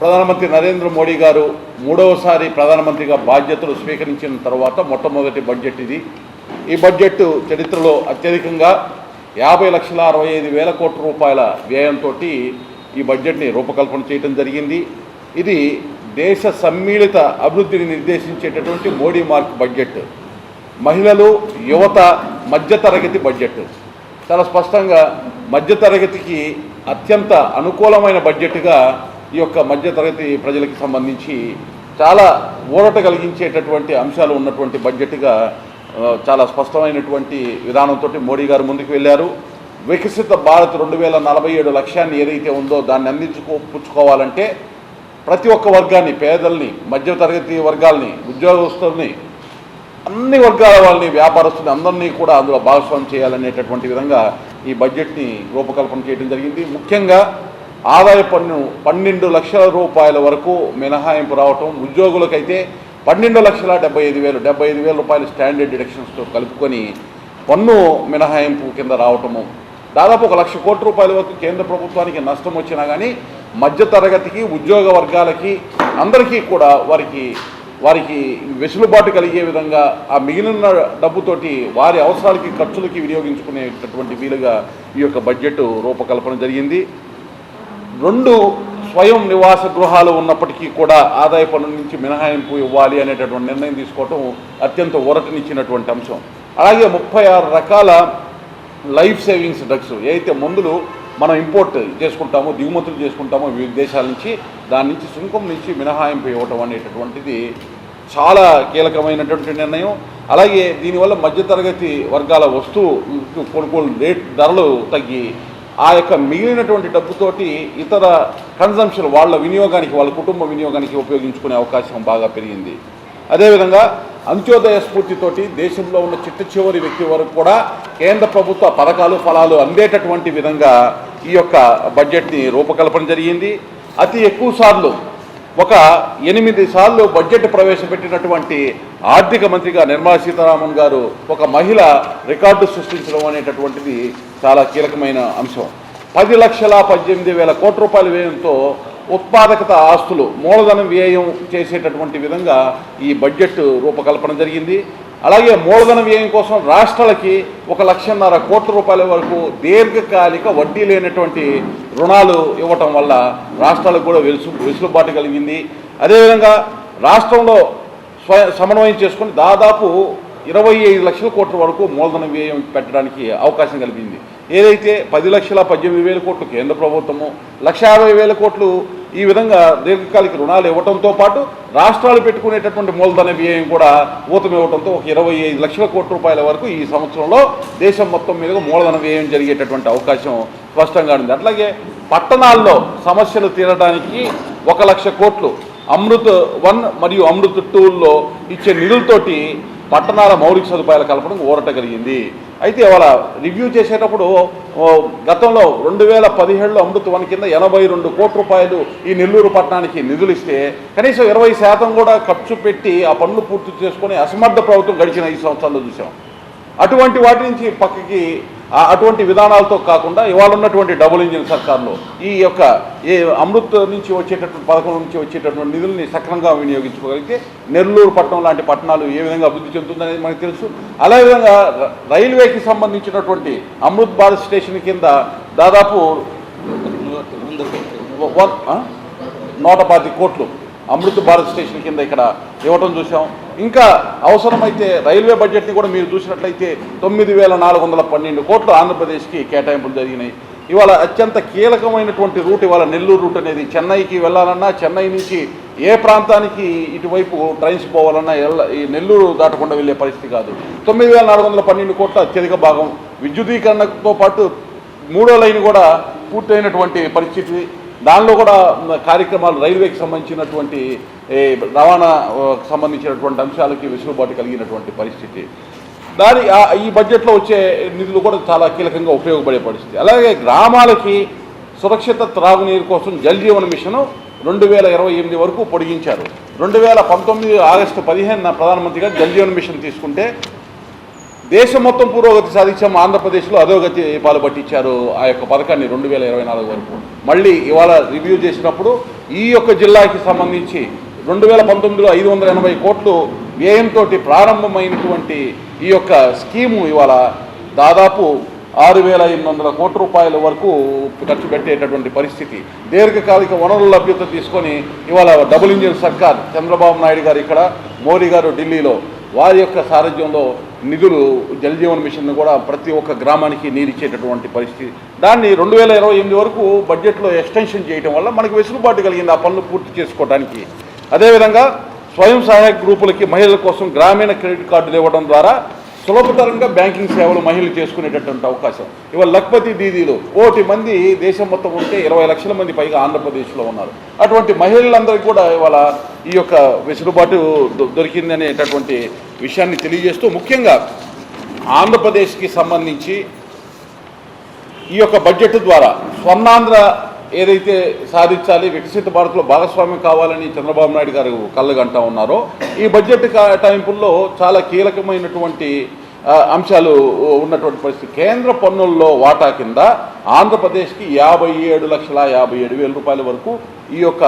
ప్రధానమంత్రి నరేంద్ర మోడీ గారు మూడవసారి ప్రధానమంత్రిగా బాధ్యతలు స్వీకరించిన తర్వాత మొట్టమొదటి బడ్జెట్ ఇది. ఈ బడ్జెట్ చరిత్రలో అత్యధికంగా యాభై లక్షల అరవై ఐదు వేల కోట్ల రూపాయల వ్యయంతో ఈ బడ్జెట్ని రూపకల్పన చేయడం జరిగింది. ఇది దేశ సమ్మిళిత అభివృద్ధిని నిర్దేశించేటటువంటి మోడీ మార్క్ బడ్జెట్. మహిళలు యువత మధ్యతరగతి బడ్జెట్. చాలా స్పష్టంగా మధ్యతరగతికి అత్యంత అనుకూలమైన బడ్జెట్గా ఈ యొక్క మధ్యతరగతి ప్రజలకి సంబంధించి చాలా ఊరట కలిగించేటటువంటి అంశాలు ఉన్నటువంటి బడ్జెట్గా చాలా స్పష్టమైనటువంటి విధానంతో మోడీ గారు ముందుకు వెళ్ళారు. వికసిత భారత్ రెండు వేల నలభై ఏడు లక్ష్యాన్ని ఏదైతే ఉందో దాన్ని అందించుకో పుచ్చుకోవాలంటే ప్రతి ఒక్క వర్గాన్ని పేదల్ని మధ్యతరగతి వర్గాల్ని ఉద్యోగస్తుల్ని అన్ని వర్గాల వాళ్ళని వ్యాపారస్తుని అందరినీ కూడా అందులో భాగస్వామ్యం చేయాలనేటటువంటి విధంగా ఈ బడ్జెట్ని రూపకల్పన చేయడం జరిగింది. ముఖ్యంగా ఆదాయ పన్ను పన్నెండు లక్షల రూపాయల వరకు మినహాయింపు రావటం ఉద్యోగులకైతే పన్నెండు లక్షల డెబ్బై ఐదు వేలు డెబ్బై ఐదు వేల రూపాయలు స్టాండర్డ్ డిడక్షన్స్తో కలుపుకొని పన్ను మినహాయింపు కింద రావటము. దాదాపు ఒక లక్ష కోట్ల రూపాయల వరకు కేంద్ర ప్రభుత్వానికి నష్టం వచ్చినా కానీ మధ్యతరగతికి ఉద్యోగ వర్గాలకి అందరికీ కూడా వారికి వారికి వెసులుబాటు కలిగే విధంగా ఆ మిగిలిన డబ్బుతోటి వారి అవసరాలకి ఖర్చులకి వినియోగించుకునేటటువంటి వీలుగా ఈ యొక్క బడ్జెట్ రూపకల్పన జరిగింది. రెండు స్వయం నివాస గృహాలు ఉన్నప్పటికీ కూడా ఆదాయ పన్ను నుంచి మినహాయింపు ఇవ్వాలి అనేటటువంటి నిర్ణయం తీసుకోవటం అత్యంత ఊరటనిచ్చినటువంటి అంశం. అలాగే ముప్పై ఆరు రకాల లైఫ్ సేవింగ్స్ డ్రగ్స్ ఏదైతే మందులు మనం ఇంపోర్ట్ చేసుకుంటామో దిగుమతులు చేసుకుంటామో వివిధ దేశాల నుంచి దాని నుంచి సుంకం నుంచి మినహాయింపు ఇవ్వటం అనేటటువంటిది చాలా కీలకమైనటువంటి నిర్ణయం. అలాగే దీనివల్ల మధ్యతరగతి వర్గాల వస్తువు కొనుగోలు రేట్ ధరలు తగ్గి ఆ యొక్క మిగిలినటువంటి డబ్బుతోటి ఇతర కన్జంప్షన్ వాళ్ళ వినియోగానికి వాళ్ళ కుటుంబ వినియోగానికి ఉపయోగించుకునే అవకాశం బాగా పెరిగింది. అదేవిధంగా అంత్యోదయ స్ఫూర్తితోటి దేశంలో ఉన్న చిట్ట చివరి వ్యక్తి వరకు కూడా కేంద్ర ప్రభుత్వ పథకాలు ఫలాలు అందేటటువంటి విధంగా ఈ యొక్క బడ్జెట్ని రూపకల్పన జరిగింది. అతి ఎక్కువ సార్లు ఒక ఎనిమిది సార్లు బడ్జెట్ ప్రవేశపెట్టినటువంటి ఆర్థిక మంత్రిగా నిర్మలా సీతారామన్ గారు ఒక మహిళ రికార్డు సృష్టించడం అనేటటువంటిది చాలా కీలకమైన అంశం. పది లక్షల పద్దెనిమిది వేల కోట్ల రూపాయల వ్యయంతో ఉత్పాదకత ఆస్తులు మూలధనం వ్యయం చేసేటటువంటి విధంగా ఈ బడ్జెట్ రూపకల్పన జరిగింది. అలాగే మూలధన వ్యయం కోసం రాష్ట్రాలకి ఒక లక్షన్నర కోట్ల రూపాయల వరకు దీర్ఘకాలిక వడ్డీ లేనటువంటి రుణాలు ఇవ్వటం వల్ల రాష్ట్రాలకు కూడా వెలుసు వెసులుబాటు కలిగింది. అదేవిధంగా రాష్ట్రంలో స్వయ సమన్వయం చేసుకుని దాదాపు ఇరవై ఐదు లక్షల కోట్ల వరకు మూలధన వ్యయం పెట్టడానికి అవకాశం కలిగింది. ఏదైతే పది లక్షల పద్దెనిమిది వేల కోట్లు కేంద్ర ప్రభుత్వము లక్ష యాభై వేల కోట్లు ఈ విధంగా దీర్ఘకాలిక రుణాలు ఇవ్వడంతో పాటు రాష్ట్రాలు పెట్టుకునేటటువంటి మూలధన వ్యయం కూడా ఊతం ఇవ్వడంతో ఒక ఇరవై ఐదు లక్షల కోట్ల రూపాయల వరకు ఈ సంవత్సరంలో దేశం మొత్తం మీద మూలధన వ్యయం జరిగేటటువంటి అవకాశం స్పష్టంగా ఉంది. అట్లాగే పట్టణాల్లో సమస్యలు తీరడానికి ఒక లక్ష కోట్లు అమృత్ వన్ మరియు అమృత్ టూల్లో ఇచ్చే నిధులతోటి పట్టణాల మౌలిక సదుపాయాల కల్పనకు ఊరట కలిగింది. అయితే వాళ్ళ రివ్యూ చేసేటప్పుడు గతంలో రెండు వేల పదిహేడులో అమృత్ వన్ కింద ఎనభై రెండు కోట్ల రూపాయలు ఈ నెల్లూరు పట్టణానికి నిధులు ఇస్తే కనీసం ఇరవై శాతం కూడా ఖర్చు పెట్టి ఆ పనులు పూర్తి చేసుకుని అసమర్థ ప్రభుత్వం గడిచిన ఈ సంవత్సరాల్లో చూసాం. అటువంటి వాటి నుంచి పక్కకి అటువంటి విధానాలతో కాకుండా ఇవాళ ఉన్నటువంటి డబుల్ ఇంజిన్ సర్కార్లో ఈ యొక్క ఏ అమృత్ నుంచి వచ్చేటటువంటి పథకం నుంచి వచ్చేటటువంటి నిధుల్ని సక్రమంగా వినియోగించుకోగలిగితే నెల్లూరు పట్టణం లాంటి పట్టణాలు ఏ విధంగా అభివృద్ధి చెందుతుందనేది మనకు తెలుసు. అదే విధంగా రైల్వేకి సంబంధించినటువంటి అమృత్ భారత్ స్టేషన్ కింద దాదాపు నూట పాతి కోట్లు అమృత్ భారత్ స్టేషన్ కింద ఇక్కడ ఇవ్వటం చూసాం. ఇంకా అవసరమైతే రైల్వే బడ్జెట్ని కూడా మీరు చూసినట్లయితే తొమ్మిది వేల నాలుగు వందల పన్నెండు కోట్లు ఆంధ్రప్రదేశ్కి కేటాయింపులు జరిగినాయి. ఇవాళ అత్యంత కీలకమైనటువంటి రూట్ ఇవాళ నెల్లూరు రూట్ అనేది చెన్నైకి వెళ్ళాలన్నా చెన్నై నుంచి ఏ ప్రాంతానికి ఇటువైపు ట్రైన్స్ పోవాలన్నా ఎల్ల- ఈ నెల్లూరు దాటకుండా వెళ్ళే పరిస్థితి కాదు. తొమ్మిది వేల నాలుగు వందల పన్నెండు కోట్ల అత్యధిక భాగం విద్యుదీకరణతో పాటు మూడో లైన్ కూడా పూర్తయినటువంటి పరిస్థితి. దానిలో కూడా కార్యక్రమాలు రైల్వేకి సంబంధించినటువంటి రవాణా సంబంధించినటువంటి అంశాలకి వెసులుబాటు కలిగినటువంటి పరిస్థితి. దాని ఈ బడ్జెట్లో వచ్చే నిధులు కూడా చాలా కీలకంగా ఉపయోగపడే పరిస్థితి. అలాగే గ్రామాలకి సురక్షిత త్రాగునీరు కోసం జల్ జీవన మిషన్ రెండు వేల ఇరవై ఎనిమిది వరకు పొడిగించారు. రెండు వేల పంతొమ్మిది ఆగస్టు పదిహేనున ప్రధానమంత్రిగా జల్ జీవన్ మిషన్ తీసుకుంటే దేశం మొత్తం పురోగతి సాధించాం ఆంధ్రప్రదేశ్లో అధోగతి పాలు పట్టించారు. ఆ యొక్క పథకాన్ని రెండు వేల ఇరవై నాలుగు వరకు మళ్ళీ ఇవాళ రివ్యూ చేసినప్పుడు ఈ యొక్క జిల్లాకి సంబంధించి రెండు వేల పంతొమ్మిదిలో ఐదు వందల ఎనభై కోట్లు వ్యయంతో ప్రారంభమైనటువంటి ఈ యొక్క స్కీము ఇవాళ దాదాపు ఆరు వేల ఎనిమిది వందల కోట్ల రూపాయల వరకు ఖర్చు పెట్టేటటువంటి పరిస్థితి. దీర్ఘకాలిక వనరుల లభ్యత తీసుకొని ఇవాళ డబుల్ ఇంజిన్ సర్కార్ చంద్రబాబు నాయుడు గారు ఇక్కడ మోడీ గారు ఢిల్లీలో వారి యొక్క సారథ్యంలో నిధులు జలజీవన్ మిషన్ కూడా ప్రతి ఒక్క గ్రామానికి నీరు ఇచ్చేటటువంటి పరిస్థితి. దాన్ని రెండు వేల ఇరవై ఎనిమిది వరకు బడ్జెట్లో ఎక్స్టెన్షన్ చేయడం వల్ల మనకు వెసులుబాటు కలిగింది ఆ పనులు పూర్తి చేసుకోవడానికి అదేవిధంగా స్వయం సహాయక గ్రూపులకి మహిళల కోసం గ్రామీణ క్రెడిట్ కార్డులు ఇవ్వడం ద్వారా సులభతరంగా బ్యాంకింగ్ సేవలు మహిళలు చేసుకునేటటువంటి అవకాశం. ఇవాళ లక్పతి దీదీలు కోటి మంది దేశం మొత్తం ఉంటే ఇరవై లక్షల మంది పైగా ఆంధ్రప్రదేశ్లో ఉన్నారు. అటువంటి మహిళలందరికీ కూడా ఇవాళ ఈ యొక్క వెసులుబాటు దొరికిందనేటటువంటి విషయాన్ని తెలియజేస్తూ ముఖ్యంగా ఆంధ్రప్రదేశ్కి సంబంధించి ఈ యొక్క బడ్జెట్ ద్వారా స్వర్ణాంధ్ర ఏదైతే సాధించాలి వికసిత భారత్లో భాగస్వామ్యం కావాలని చంద్రబాబు నాయుడు గారు కళ్ళగంటా ఉన్నారో ఈ బడ్జెట్ కేటాయింపుల్లో చాలా కీలకమైనటువంటి అంశాలు ఉన్నటువంటి పరిస్థితి. కేంద్ర పన్నుల్లో వాటా కింద ఆంధ్రప్రదేశ్కి యాభై ఏడు లక్షల యాభై ఏడు వేల రూపాయల వరకు ఈ యొక్క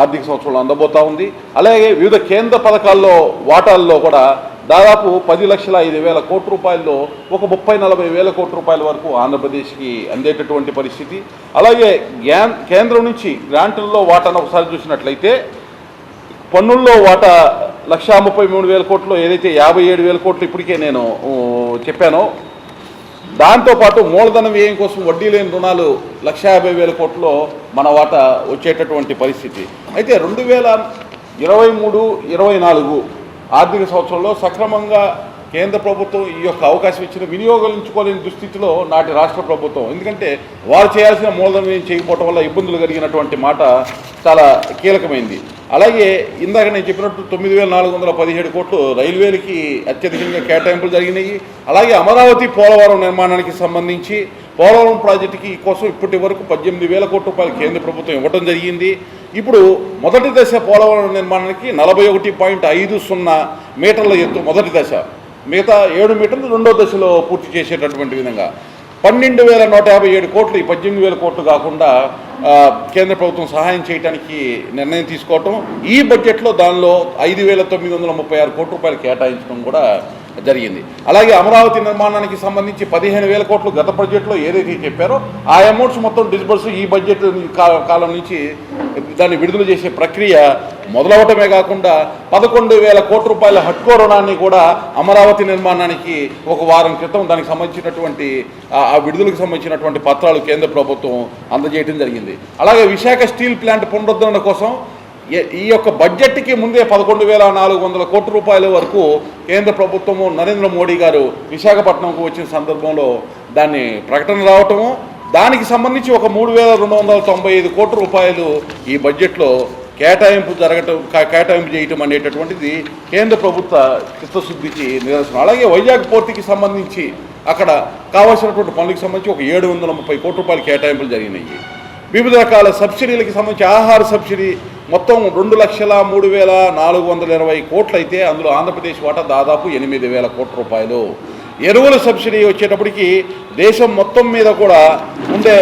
ఆర్థిక సంవత్సరంలో అందబోతా ఉంది. అలాగే వివిధ కేంద్ర పథకాల్లో వాటాల్లో కూడా దాదాపు పది లక్షల ఐదు వేల కోట్ల రూపాయల్లో ఒక ముప్పై నలభై వేల కోట్ల రూపాయల వరకు ఆంధ్రప్రదేశ్కి అందేటటువంటి పరిస్థితి. అలాగే గ్యాన్ కేంద్రం నుంచి గ్రాంట్లలో వాటాను ఒకసారి చూసినట్లయితే పన్నుల్లో వాటా లక్షా ముప్పై మూడు వేల కోట్లు ఏదైతే యాభై ఏడు వేల కోట్లు ఇప్పటికే నేను చెప్పానో దాంతోపాటు మూలధన వ్యయం కోసం వడ్డీ లేని రుణాలు లక్ష యాభై వేల కోట్లో మన వాటా వచ్చేటటువంటి పరిస్థితి. అయితే రెండు వేల ఇరవై మూడు ఇరవై నాలుగు ఆర్థిక సంవత్సరంలో సక్రమంగా కేంద్ర ప్రభుత్వం ఈ యొక్క అవకాశం ఇచ్చిన వినియోగించుకోలేని దుస్థితిలో నాటి రాష్ట్ర ప్రభుత్వం. ఎందుకంటే వారు చేయాల్సిన మూలధనం ఏం చేయకపోవడం వల్ల ఇబ్బందులు కలిగినటువంటి మాట చాలా కీలకమైంది. అలాగే ఇందాక నేను చెప్పినట్టు తొమ్మిది వేల నాలుగు వందల పదిహేడు కోట్లు రైల్వేలకి అత్యధికంగా కేటాయింపులు జరిగినాయి. అలాగే అమరావతి పోలవరం నిర్మాణానికి సంబంధించి పోలవరం ప్రాజెక్టుకి కోసం ఇప్పటి వరకు పద్దెనిమిది వేల కోట్ల రూపాయలు కేంద్ర ప్రభుత్వం ఇవ్వడం జరిగింది. ఇప్పుడు మొదటి దశ పోలవరం నిర్మాణానికి నలభై ఒకటి పాయింట్ ఐదు సున్నా మీటర్ల ఎత్తు మొదటి దశ. మిగతా ఏడు మీటర్లు రెండో దశలో పూర్తి చేసేటటువంటి విధంగా. పన్నెండు వేల నూట యాభై ఏడు కోట్లు ఈ పద్దెనిమిది వేల కోట్లు కాకుండా కేంద్ర ప్రభుత్వం సహాయం చేయడానికి నిర్ణయం తీసుకోవటం. ఈ బడ్జెట్లో దానిలో ఐదు వేల తొమ్మిది వందల ముప్పై ఆరు కోట్ల రూపాయలు కేటాయించడం కూడా జరిగింది. అలాగే అమరావతి నిర్మాణానికి సంబంధించి పదిహేను వేల కోట్లు గత బడ్జెట్లో ఏదైతే చెప్పారో ఆ అమౌంట్స్ మొత్తం డిస్బర్స్ ఈ బడ్జెట్ కాలం నుంచి దాన్ని విడుదల చేసే ప్రక్రియ మొదలవటమే కాకుండా పదకొండు వేల కోట్ల రూపాయల హట్కో రుణాన్ని కూడా అమరావతి నిర్మాణానికి ఒక వారం క్రితం దానికి సంబంధించినటువంటి ఆ- విడుదలకు సంబంధించినటువంటి పత్రాలు కేంద్ర ప్రభుత్వం అందజేయడం జరిగింది. అలాగే విశాఖ స్టీల్ ప్లాంట్ పునరుద్ధరణ కోసం ఈ యొక్క బడ్జెట్కి ముందే పదకొండు వేల నాలుగు వందల కోట్ల రూపాయల వరకు కేంద్ర ప్రభుత్వము నరేంద్ర మోడీ గారు విశాఖపట్నంకు వచ్చిన సందర్భంలో దాన్ని ప్రకటన రావటము దానికి సంబంధించి ఒక మూడు వేల రెండు వందల తొంభై ఐదు కోట్ల రూపాయలు ఈ బడ్జెట్లో కేటాయింపు జరగటం కేటాయింపు చేయటం అనేటటువంటిది కేంద్ర ప్రభుత్వ చిత్తశుద్ధికి నిదర్శనం. అలాగే వైజాగ్ పోర్టుకి సంబంధించి అక్కడ కావాల్సినటువంటి పనులకు సంబంధించి ఒక ఏడు వందల ముప్పై కోట్ల రూపాయలు కేటాయింపులు జరిగినాయి. వివిధ రకాల సబ్సిడీలకి సంబంధించి ఆహార సబ్సిడీ మొత్తం రెండు లక్షల మూడు వేల నాలుగు వందల ఇరవై కోట్లు అయితే అందులో ఆంధ్రప్రదేశ్ వాటా దాదాపు ఎనిమిది వేల కోట్ల రూపాయలు. ఎరువుల సబ్సిడీ వచ్చేటప్పటికి దేశం మొత్తం మీద కూడా ఉండే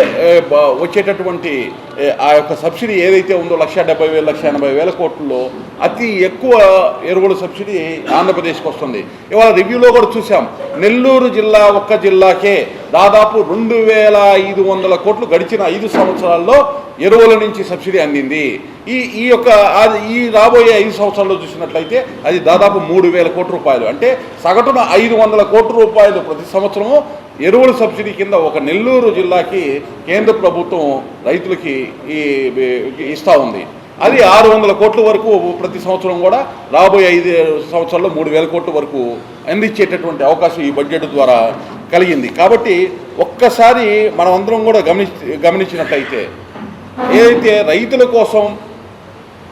వచ్చేటటువంటి ఆ యొక్క సబ్సిడీ ఏదైతే ఉందో లక్ష డెబ్బై వేలు లక్ష ఎనభై వేల కోట్లలో అతి ఎక్కువ ఎరువుల సబ్సిడీ ఆంధ్రప్రదేశ్కి వస్తుంది. ఇవాళ రివ్యూలో కూడా చూసాం నెల్లూరు జిల్లా ఒక్క జిల్లాకే దాదాపు రెండు వేల ఐదు వందల కోట్లు గడిచిన ఐదు సంవత్సరాల్లో ఎరువుల నుంచి సబ్సిడీ అందింది. ఈ ఈ యొక్క ఈ రాబోయే ఐదు సంవత్సరాల్లో చూసినట్లయితే అది దాదాపు మూడు వేల కోట్ల రూపాయలు. అంటే సగటున ఐదు వందల కోట్ల రూపాయలు ప్రతి సంవత్సరము ఎరువుల సబ్సిడీ కింద ఒక నెల్లూరు జిల్లాకి కేంద్ర ప్రభుత్వం రైతులకి ఈ ఇస్తూ ఇస్తా ఉంది. అది ఆరు వందల కోట్ల వరకు ప్రతి సంవత్సరం కూడా రాబోయే ఐదు సంవత్సరాల్లో మూడు వేల కోట్ల వరకు అందించేటటువంటి అవకాశం ఈ బడ్జెట్ ద్వారా కలిగింది. కాబట్టి ఒక్కసారి మనమందరం కూడా గమనించి గమనించినట్లయితే ఏదైతే రైతుల కోసం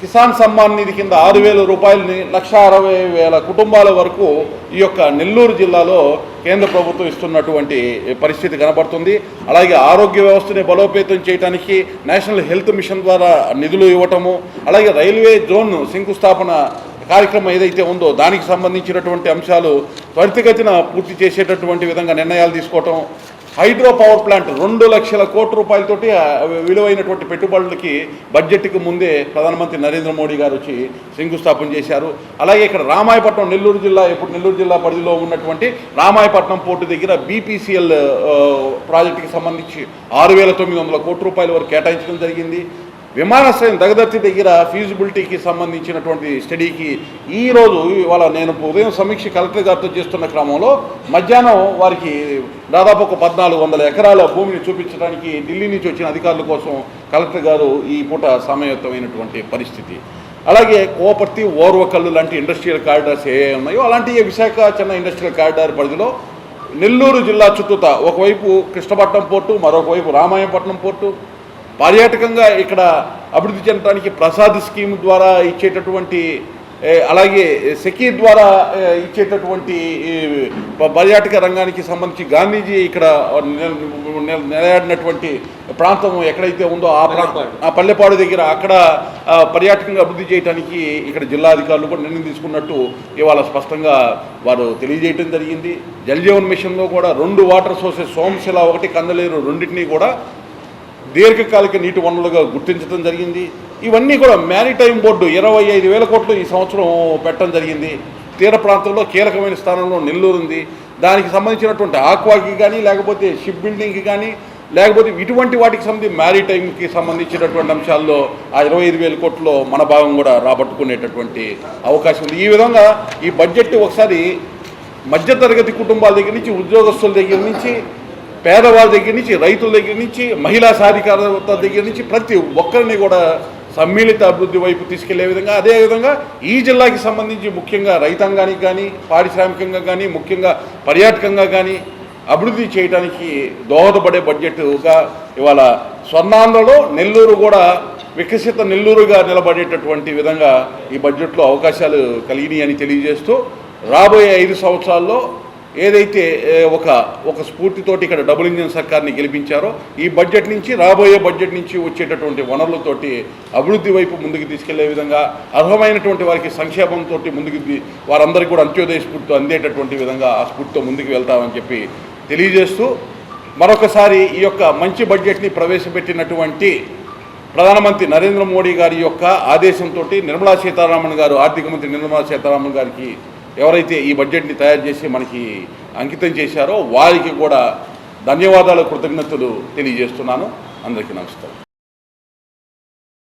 కిసాన్ సమ్మాన్ నిధి కింద ఆరు వేల రూపాయలని లక్ష అరవై వేల కుటుంబాల వరకు ఈ యొక్క నెల్లూరు జిల్లాలో కేంద్ర ప్రభుత్వం ఇస్తున్నటువంటి పరిస్థితి కనబడుతుంది. అలాగే ఆరోగ్య వ్యవస్థని బలోపేతం చేయడానికి నేషనల్ హెల్త్ మిషన్ ద్వారా నిధులు ఇవ్వటము అలాగే రైల్వే జోన్ శంకుస్థాపన కార్యక్రమం ఏదైతే ఉందో దానికి సంబంధించినటువంటి అంశాలు త్వరితగతిన పూర్తి చేసేటటువంటి విధంగా నిర్ణయాలు తీసుకోవటం హైడ్రో పవర్ ప్లాంట్ రెండు లక్షల కోట్ల రూపాయలతోటి విలువైనటువంటి పెట్టుబడులకి బడ్జెట్కి ముందే ప్రధానమంత్రి నరేంద్ర మోడీ గారు వచ్చి శంకుస్థాపన చేశారు. అలాగే ఇక్కడ రామాయపట్నం నెల్లూరు జిల్లా ఇప్పుడు నెల్లూరు జిల్లా పరిధిలో ఉన్నటువంటి రామాయపట్నం పోర్టు దగ్గర బీపీసీఎల్ ప్రాజెక్టుకి సంబంధించి ఆరు వేల తొమ్మిది వందల కోట్ల రూపాయల వరకు కేటాయించడం జరిగింది. విమానాశ్రయం దగదర్తి దగ్గర ఫీజిబిలిటీకి సంబంధించినటువంటి స్టడీకి ఈ రోజు ఇవాళ నేను ఉదయం సమీక్ష కలెక్టర్ గారితో చేస్తున్న క్రమంలో మధ్యాహ్నం వారికి దాదాపు ఒక పద్నాలుగు వందల ఎకరాల భూమిని చూపించడానికి ఢిల్లీ నుంచి వచ్చిన అధికారుల కోసం కలెక్టర్ గారు ఈ పూట సమయత్తమైనటువంటి పరిస్థితి. అలాగే కోపర్తి ఓర్వకల్లు లాంటి ఇండస్ట్రియల్ కారిడార్స్ ఏ ఉన్నాయో అలాంటి విశాఖ చిన్న ఇండస్ట్రియల్ కారిడార్ పరిధిలో నెల్లూరు జిల్లా చుట్టూత ఒకవైపు కృష్ణపట్నం పోర్టు మరొకవైపు రామాయపట్నం పోర్టు పర్యాటకంగా ఇక్కడ అభివృద్ధి చెందడానికి ప్రసాద్ స్కీమ్ ద్వారా ఇచ్చేటటువంటి అలాగే సెకీ ద్వారా ఇచ్చేటటువంటి పర్యాటక రంగానికి సంబంధించి గాంధీజీ ఇక్కడ నిల- నిల- నిలయాడినటువంటి ప్రాంతం ఎక్కడైతే ఉందో ఆ ప్రాంతం ఆ పల్లెపాడు దగ్గర అక్కడ పర్యాటకంగా అభివృద్ధి చేయడానికి ఇక్కడ జిల్లా అధికారులు కూడా నిర్ణయం తీసుకున్నట్టు ఇవాళ స్పష్టంగా వారు తెలియజేయడం జరిగింది. జల్ జీవన్ మిషన్లో కూడా రెండు వాటర్ సోర్సెస్ సోమశిల ఒకటి కందలేరు రెండింటినీ కూడా దీర్ఘకాలిక నీటి వనరులుగా గుర్తించడం జరిగింది. ఇవన్నీ కూడా మ్యారిటైమ్ బోర్డు ఇరవై ఐదు వేల కోట్లు ఈ సంవత్సరం పెట్టడం జరిగింది. తీర ప్రాంతంలో కీలకమైన స్థానంలో నెల్లూరు ఉంది. దానికి సంబంధించినటువంటి ఆక్వాకి కానీ లేకపోతే షిప్ బిల్డింగ్కి కానీ లేకపోతే ఇటువంటి వాటికి సంబంధించి మ్యారిటైమ్కి సంబంధించినటువంటి అంశాల్లో ఆ ఇరవై ఐదు వేల కోట్లలో మన భాగం కూడా రాబట్టుకునేటటువంటి అవకాశం ఉంది. ఈ విధంగా ఈ బడ్జెట్ ఒకసారి మధ్యతరగతి కుటుంబాల దగ్గర నుంచి ఉద్యోగస్తుల దగ్గర నుంచి పేదవాళ్ళ దగ్గర నుంచి రైతుల దగ్గర నుంచి మహిళా సాధికారత దగ్గర నుంచి ప్రతి ఒక్కరిని కూడా సమ్మిళిత అభివృద్ధి వైపు తీసుకెళ్ళే విధంగా అదేవిధంగా ఈ జిల్లాకి సంబంధించి ముఖ్యంగా రైతాంగానికి కానీ పారిశ్రామికంగా కానీ ముఖ్యంగా పర్యాటకంగా కానీ అభివృద్ధి చేయడానికి దోహదపడే బడ్జెట్గా ఇవాళ స్వర్ణాంధ్రలో నెల్లూరు కూడా వికసిత నెల్లూరుగా నిలబడేటటువంటి విధంగా ఈ బడ్జెట్లో అవకాశాలు కలిగినాయి అని తెలియజేస్తూ రాబోయే ఐదు సంవత్సరాల్లో ఏదైతే ఒక ఒక స్ఫూర్తితోటి ఇక్కడ డబుల్ ఇంజిన్ సర్కార్ని గెలిపించారో ఈ బడ్జెట్ నుంచి రాబోయే బడ్జెట్ నుంచి వచ్చేటటువంటి వనరులతోటి అభివృద్ధి వైపు ముందుకు తీసుకెళ్ళే విధంగా అర్హమైనటువంటి వారికి సంక్షేమంతో ముందుకు వారందరికీ కూడా అంత్యోదయ స్ఫూర్తితో అందేటటువంటి విధంగా ఆ స్ఫూర్తితో ముందుకు వెళ్తామని చెప్పి తెలియజేస్తూ మరొకసారి ఈ యొక్క మంచి బడ్జెట్ని ప్రవేశపెట్టినటువంటి ప్రధానమంత్రి నరేంద్ర మోడీ గారి యొక్క ఆదేశంతో నిర్మలా సీతారామన్ గారు ఆర్థిక మంత్రి నిర్మలా సీతారామన్ గారికి ఎవరైతే ఈ బడ్జెట్ని తయారు చేసి మనకి అంకితం చేశారో వారికి కూడా ధన్యవాదాలు కృతజ్ఞతలు తెలియజేస్తున్నాను. అందరికీ నమస్కారం.